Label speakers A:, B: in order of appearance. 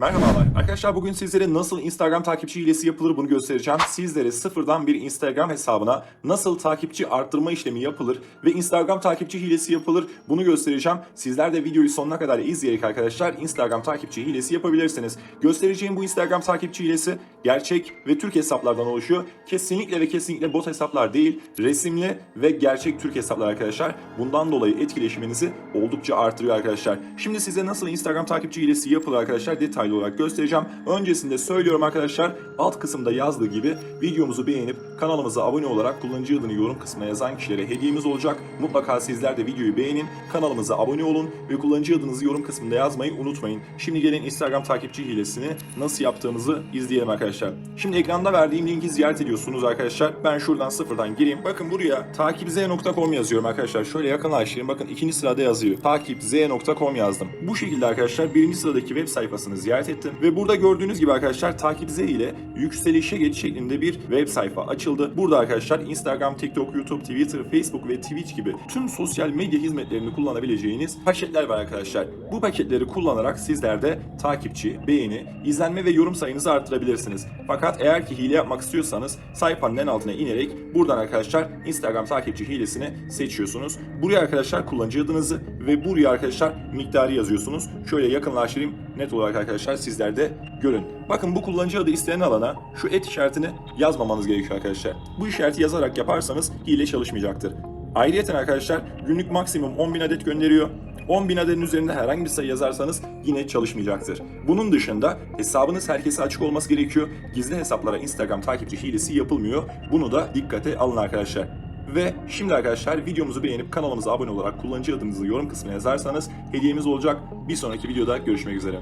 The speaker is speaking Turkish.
A: Merhabalar. Arkadaşlar bugün sizlere nasıl Instagram takipçi hilesi yapılır bunu göstereceğim. Sizlere sıfırdan bir Instagram hesabına nasıl takipçi arttırma işlemi yapılır ve Instagram takipçi hilesi yapılır bunu göstereceğim. Sizler de videoyu sonuna kadar izleyerek arkadaşlar Instagram takipçi hilesi yapabilirsiniz. Göstereceğim bu Instagram takipçi hilesi gerçek ve Türk hesaplardan oluşuyor. Kesinlikle ve kesinlikle bot hesaplar değil, resimli ve gerçek Türk hesaplar arkadaşlar. Bundan dolayı etkileşiminizi oldukça artırıyor arkadaşlar. Şimdi size nasıl Instagram takipçi hilesi yapılır arkadaşlar detaylı olarak göstereceğim. Öncesinde söylüyorum arkadaşlar alt kısımda yazdığı gibi videomuzu beğenip kanalımıza abone olarak kullanıcı adını yorum kısmına yazan kişilere hediyemiz olacak. Mutlaka sizler de videoyu beğenin, kanalımıza abone olun ve kullanıcı adınızı yorum kısmında yazmayı unutmayın. Şimdi gelin Instagram takipçi hilesini nasıl yaptığımızı izleyelim arkadaşlar. Şimdi ekranda verdiğim linki ziyaret ediyorsunuz arkadaşlar. Ben şuradan sıfırdan gireyim. Bakın buraya takipz.com yazıyorum arkadaşlar. Şöyle yakınlaştırayım. Bakın ikinci sırada yazıyor. Takipz.com yazdım. Bu şekilde arkadaşlar birinci sıradaki web sayfasını ziyaret ettim. Ve burada gördüğünüz gibi arkadaşlar takipz ile yükselişe geçiş şeklinde bir web sayfa açıldı. Burada arkadaşlar Instagram, TikTok, YouTube, Twitter, Facebook ve Twitch gibi tüm sosyal medya hizmetlerini kullanabileceğiniz paketler var arkadaşlar. Bu paketleri kullanarak sizler de takipçi, beğeni, izlenme ve yorum sayınızı arttırabilirsiniz. Fakat eğer ki hile yapmak istiyorsanız sayfanın en altına inerek buradan arkadaşlar Instagram takipçi hilesini seçiyorsunuz. Buraya arkadaşlar kullanıcı adınızı ve buraya arkadaşlar miktarı yazıyorsunuz. Şöyle yakınlaştırayım net olarak arkadaşlar sizler de görün. Bakın bu kullanıcı adı istenen alana şu et işaretini yazmamanız gerekiyor arkadaşlar. Bu işareti yazarak yaparsanız hile çalışmayacaktır. Ayrıyeten arkadaşlar günlük maksimum 10.000 adet gönderiyor. 10.000 adetin üzerinde herhangi bir sayı yazarsanız yine çalışmayacaktır. Bunun dışında hesabınız herkese açık olması gerekiyor. Gizli hesaplara Instagram takipçi hilesi yapılmıyor. Bunu da dikkate alın arkadaşlar. Ve şimdi arkadaşlar videomuzu beğenip kanalımıza abone olarak kullanıcı adınızı yorum kısmına yazarsanız hediyemiz olacak. Bir sonraki videoda görüşmek üzere.